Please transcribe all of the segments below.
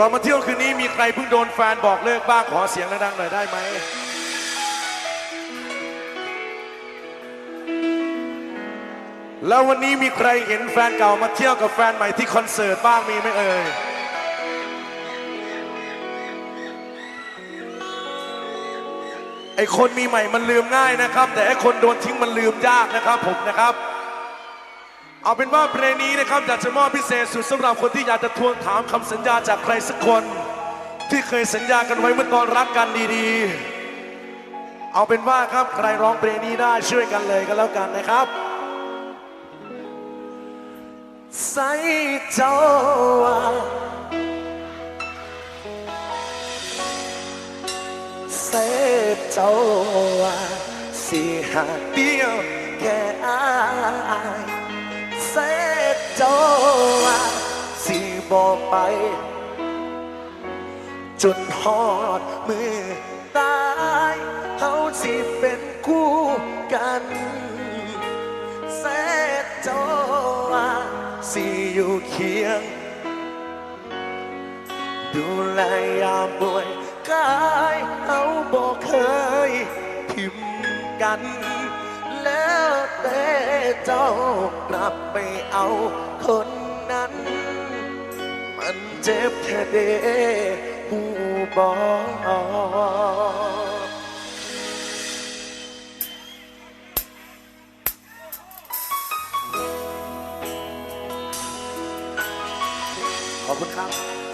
ก่อนมาเที่ยวคืนนี้มีใครเพิ่งโดนแฟนบอกเลิกบ้างขอเสียงดังๆหน่อยได้ไหมแล้ววันนี้มีใครเห็นแฟนเก่ามาเที่ยวกับแฟนใหม่ที่คอนเสิร์ตบ้างมีไหมเอ่ยไอคนมีใหม่มันลืมง่ายนะครับ แต่ไอคนโดนทิ้งมันลืมยากนะครับผมนะครับ เอาเป็นว่าเพลงนี้นะครับอยากจะมอบพิเศษสุดสำหรับคนที่อยากจะทวงถามคำสัญญาจากใครสักคน ที่เคยสัญญากันไว้เมื่อตอนรักกันดีๆ เอาเป็นว่าครับใครร้องเพลงนี้ได้ช่วยกันเลยก็แล้วกันนะครับใส่เจ้าว่าเสพเจ้าว่าสิหาเดียวแค่อาย สพเจ้าว่าสิบอกไป จนหอดมือตายเขาสิเป็นคู่กันเสพเจ้าว่าสิอยู่เคียง ดูแลยามป่วยกายเขาบอกเคยทิมกันแล้ว แต่เจ้ากลับไปเอาคนนั้น มันเจ็บแค่เดหูบอกขอบคุณครับ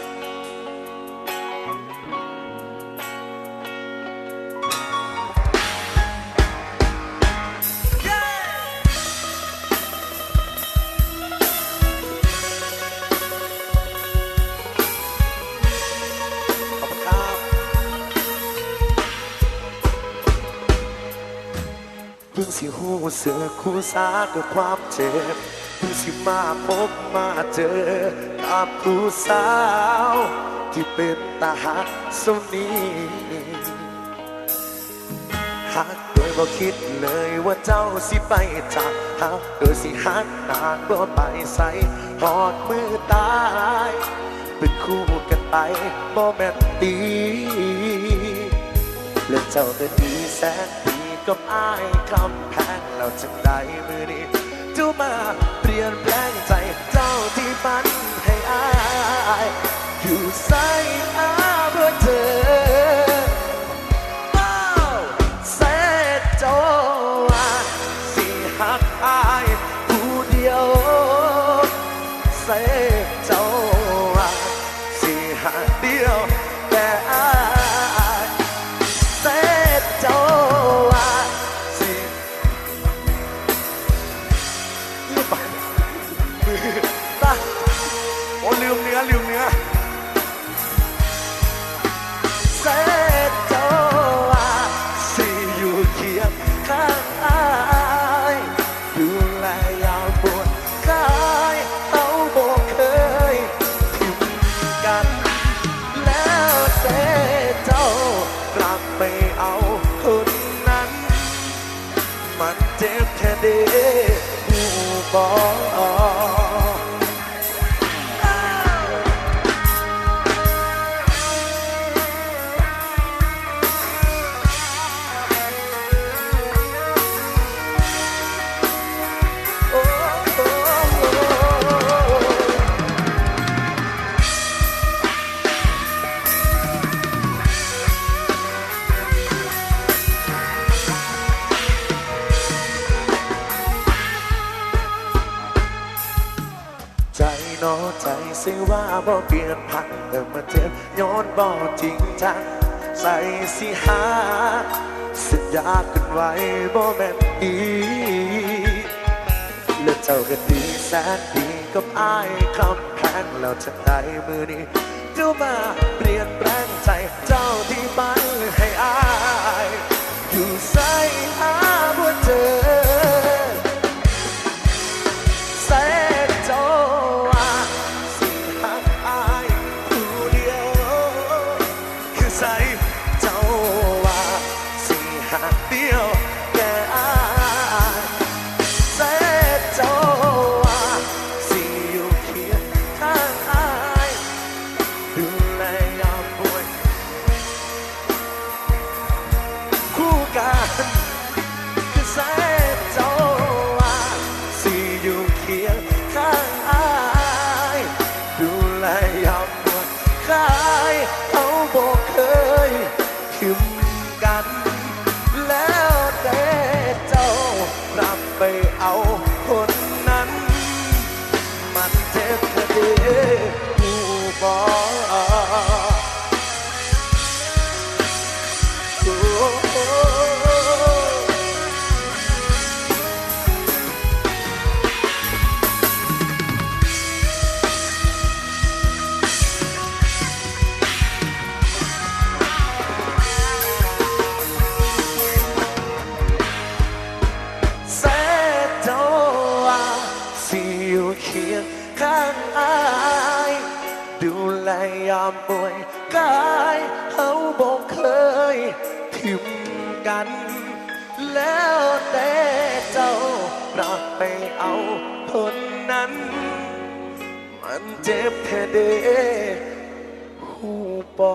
สิหูเสือคู่สาด้วยความเจ็บเพิ่งสิมาพบมาเจอกับผู้สาว ที่เป็นตาหักสนีหักโดยบ่คิดเลยว่าเจ้าสิไปจากหักโดยสิหักนานบ่ไปใส่หอดมือตาย เป็นคู่กันไปบ่แม่นดีและเจ้าก็ดีแสนดี กับอายคำแพงเราจะได้มือนี้เจ้ามาเปลี่ยนแปลงใจเจ้าที่ปันให้อายอยู่ใส่อาย ตาโอ้ลืมเนื้อลืมเนื้อเสกเจ้าว่าสิอยู่เคียงข้างอายดูแลยามปวดกายเอาบอกเคยทิ้งกัน แล้วแต่เจ้ากลับไปเอาคนนั้น มันเจ็บแค่เดหูบอก นอใจสิว่าบ่เปลี่ยนพันแต่มาเจ็บย้อนบ่จริงจังใส่สิหาสัญญากันไว้บ่แม่นดีเลือเจ้าก็ดีแสนดีกับอายคำแพงแล้วจะได้มือนี้เจ้ามาเปลี่ยนแปลงใจเจ้าที่บันให้อายอยู่ใส่หา night. ามป่วยกายเขาบอกเคยทิมกัน แล้วแต่เจ้าปรับไปเอาคนนั้น มันเจ็บแค่เดหูปอ